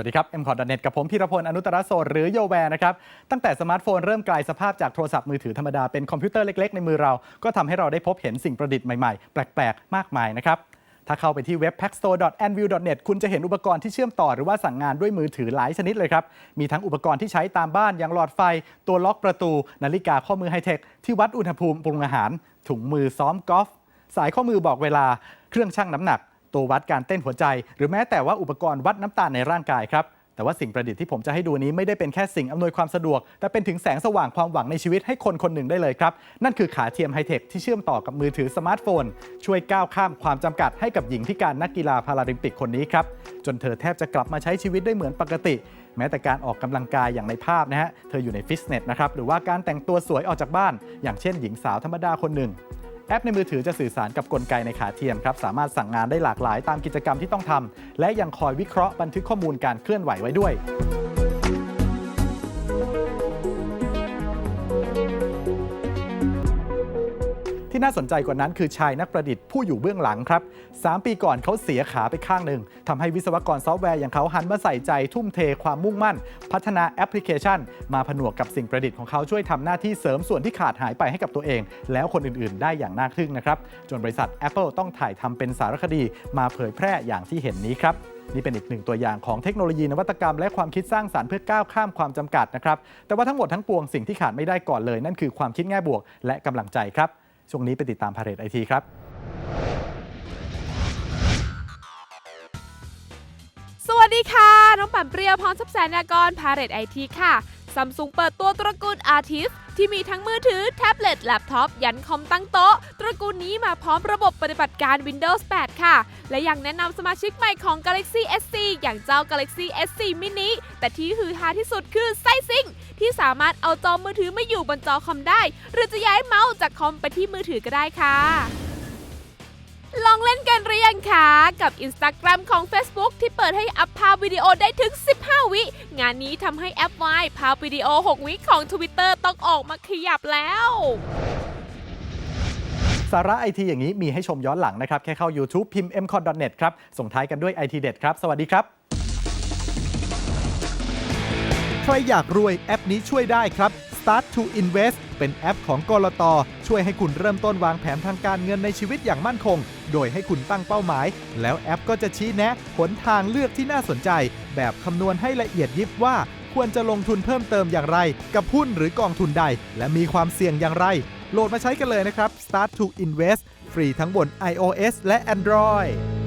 วัสดีครับ m c o t n e t กับผมพีรพล อนุตรโสดหรือโยแวร์นะครับ ตั้งแต่สมาร์ทโฟนเริ่มกลายสภาพจากโทรศัพท์มือถือธรรมดา เป็นคอมพิวเตอร์เล็ก ๆ ในมือเรา ก็ทำให้เราได้พบเห็นสิ่งประดิษฐ์ใหม่ๆ แปลก ๆ มากมายนะครับ ถ้าเข้าไปที่เว็บ packstore.anvil.net คุณจะเห็นอุปกรณ์ที่เชื่อมต่อหรือว่าสั่งงานด้วยมือถือหลายชนิดเลยครับ มีทั้งอุปกรณ์ที่ใช้ตามบ้านอย่างหลอดไฟ ตัวล็อกประตู นาฬิกาข้อมือไฮเทคที่วัดอุณหภูมิปรุงอาหาร ถุงมือซ้อมกอล์ฟสายข้อมือบอกเวลา เครื่องชั่งน้ำหนัก ตัววัดการเต้นหัวใจ หรือแม้แต่ว่าอุปกรณ์วัดน้ำตาลในร่างกายครับแต่ว่าสิ่งประดิษฐ์ที่ผมจะให้ดูนี้ไม่ได้เป็นแค่สิ่งอำนวยความสะดวก แต่เป็นถึงแสงสว่างความหวังในชีวิตให้คนคนหนึ่งได้เลยครับ นั่นคือขาเทียมไฮเทคที่เชื่อมต่อกับมือถือสมาร์ทโฟน ช่วยก้าวข้ามความจำกัดให้กับหญิงพิการนักกีฬาพาราลิมปิกคนนี้ครับ จนเธอแทบจะกลับมาใช้ชีวิตได้เหมือนปกติ แม้แต่การออกกำลังกายอย่างในภาพนะฮะเธออยู่ในฟิตเนสนะครับหรือว่าการแต่งตัวสวยออกจากบ้าน อย่างเช่นหญิงสาวธรรมดาคนหนึ่ง แอปในมือถือจะสื่อสารกับกลไกในขาเทียมครับสามารถสั่งงานได้หลากหลายตามกิจกรรมที่ต้องทำและยังคอยวิเคราะห์บันทึกข้อมูลการเคลื่อนไหวไว้ด้วย ที่น่าสนใจกว่านั้นคือชายนักประดิษฐ์ผู้อยู่เบื้องหลังครับ 3 ปีก่อนเขาเสียขาไปข้างหนึ่งทำให้วิศวกรซอฟต์แวร์อย่างเขาหันมาใส่ใจทุ่มเทความมุ่งมั่น พัฒนาแอปพลิเคชัน มาผนวกกับสิ่งประดิษฐ์ของเขาช่วยทำหน้าที่เสริมส่วนที่ขาดหายไปให้กับตัวเอง แล้วคนอื่นๆ ได้อย่างน่าทึ่งนะครับจนบริษัท Apple ต้องถ่ายทำเป็นสารคดีมาเผยแพร่อย่างที่เห็นนี้ครับนี่เป็นอีกหนึ่งตัวอย่างของเทคโนโลยีนวัตกรรมและความคิดสร้างสารรค์เพื่อก้าวข้ามความจำกัดนะครับ แต่ว่าทั้งหมดทั้งปวงสิ่งที่ขาดไม่ได้ก่อนเลย นั่นคือความคิดแง่บวกและกำลังใจครับ ช่วงนี้ไปติดตามพาเรตไอทีครับสวัสดีค่ะ น้องปั่นเปรี้ยวพรทรัพย์แสนยากรพาเรตไอทีค่ะ ซัมซุงเปิดตัวตระกูล Artist ที่มีทั้งมือถือ แท็บเล็ต แล็ปท็อป ยันคอมตั้งโต๊ะ ตระกูลนี้มาพร้อมระบบปฏิบัติการ Windows 8 ค่ะ และยังแนะนำสมาชิกใหม่ของ Galaxy S4 อย่างเจ้า Galaxy S4 mini แต่ที่ฮือฮาที่สุดคือไส้ซิงที่สามารถเอาจอมือถือมาอยู่บนจอคอมได้ หรือจะย้ายเมาส์จากคอมไปที่มือถือก็ได้ค่ะ ลองเล่นกันหรือยังคะ กับ Instagram ของ Facebook ที่เปิดให้อัพภาพวิดีโอได้ถึง 15 วิ งานนี้ทำให้แอปไวภาพวิดีโอ 6 วิของ Twitter ต้องออกมาขยับแล้ว สาระไอทีอย่างนี้มีให้ชมย้อนหลังนะครับ แค่เข้า YouTube พิมพ์ m c o t n e t ครับ ส่งท้ายกันด้วย IT เด็ดครับ สวัสดีครับ ใครอยากรวยแอปนี้ช่วยได้ครับ Start to Invest เป็นแอปของกลตช่วยให้คุณเริ่มต้นวางแผนทางการเงินในชีวิตอย่างมั่นคง โดยให้คุณตั้งเป้าหมาย แล้วแอปก็จะชี้แนะหนทางเลือกที่น่าสนใจ แบบคำนวณให้ละเอียดยิบว่าควรจะลงทุนเพิ่มเติมอย่างไร กับหุ้นหรือกองทุนใด และมีความเสี่ยงอย่างไร โหลดมาใช้กันเลยนะครับ Start to Invest ฟรีทั้งบน iOS และ Android